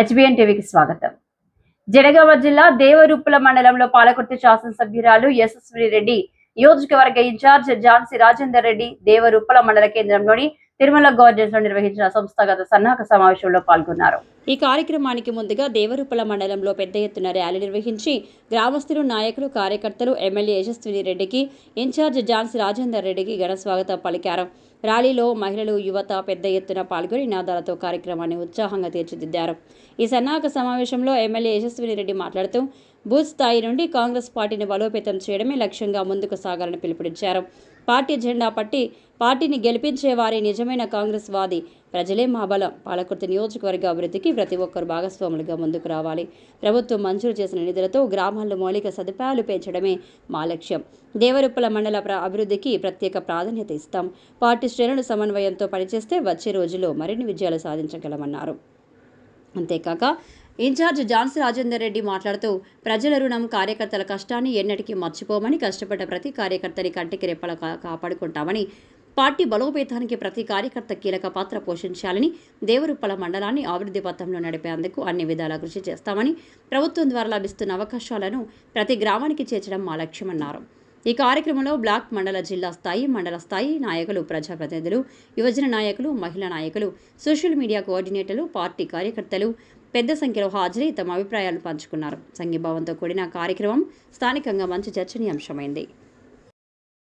HBN టీవీకి స్వాగతం. జనగామ జిల్లా దేవరూపుల మండలంలో పాలకుర్తి శాసనసభ్యురాలు యశస్వి రెడ్డి నియోజకవర్గ ఇన్ఛార్జ్ ఝాన్సీ రాజేందర్ రెడ్డి దేవరూపుల మండల కేంద్రంలోని తిరుమల గార్డెన్స్లో నిర్వహించిన సంస్థాగత సన్నాహక సమావేశంలో పాల్గొన్నారు. ఈ కార్యక్రమానికి ముందుగా దేవరూపల మండలంలో పెద్ద ఎత్తున ర్యాలీ నిర్వహించి గ్రామస్తులు నాయకులు కార్యకర్తలు ఎమ్మెల్యే యశస్విని రెడ్డికి ఇన్ఛార్జ్ ఝాన్సీ రాజేందర్ రెడ్డికి ఘన స్వాగతం పలికారు. ర్యాలీలో మహిళలు యువత పెద్ద ఎత్తున పాల్గొని నినాదాలతో కార్యక్రమాన్ని ఉత్సాహంగా తీర్చిదిద్దారు. ఈ సన్నాహక సమావేశంలో ఎమ్మెల్యే యశస్విని రెడ్డి మాట్లాడుతూ బూత్ స్థాయి నుండి కాంగ్రెస్ పార్టీని బలోపేతం చేయడమే లక్ష్యంగా ముందుకు సాగాలని పిలుపునిచ్చారు. పార్టీ జెండా పట్టి పార్టీని గెలిపించేవారే నిజమైన కాంగ్రెస్ వాది. ప్రజలే మా బలం. పాలకుర్తి నియోజకవర్గ అభివృద్ధికి ప్రతి ఒక్కరు భాగస్వాములుగా ముందుకు రావాలి. ప్రభుత్వం మంజూరు చేసిన నిధులతో గ్రామాల్లో మౌలిక సదుపాయాలు పెంచడమే మా లక్ష్యం. దేవరుప్పల మండల ప్ర- అభివృద్ధికి ప్రత్యేక ప్రాధాన్యత ఇస్తాం. పార్టీ శ్రేణుల సమన్వయంతో పనిచేస్తే వచ్చే రోజుల్లో మరిన్ని విజయాలు సాధించగలమన్నారు. అంతేకాక ఇన్ఛార్జ్ ఝాన్సీ రాజేందర్ రెడ్డి మాట్లాడుతూ ప్రజల రుణం కార్యకర్తల కష్టాన్ని ఎన్నటికీ మర్చిపోమని కష్టపడ్డ ప్రతి కార్యకర్తని కంటికి రెప్పల కాపాడుకుంటామని పార్టీ బలోపేతానికి ప్రతి కార్యకర్త కీలక పాత్ర పోషించాలని దేవరుప్పల మండలాన్ని అభివృద్ధి పథంలో నడిపేందుకు అన్ని విధాలా కృషి చేస్తామని ప్రభుత్వం ద్వారా లభిస్తున్న అవకాశాలను ప్రతి గ్రామానికి చేర్చడం మా లక్ష్యమన్నారు. ఈ కార్యక్రమంలో బ్లాక్ మండల జిల్లా స్థాయి మండల స్థాయి నాయకులు ప్రజాప్రతినిధులు యువజన నాయకులు మహిళా నాయకులు సోషల్ మీడియా కోఆర్డినేటర్లు పార్టీ కార్యకర్తలు పెద్ద సంఖ్యలో హాజరై తమ అభిప్రాయాలు పంచుకున్నారు. సంఘీభావంతో కూడిన కార్యక్రమం స్థానికంగా మంచి చర్చనీయాంశమైంది.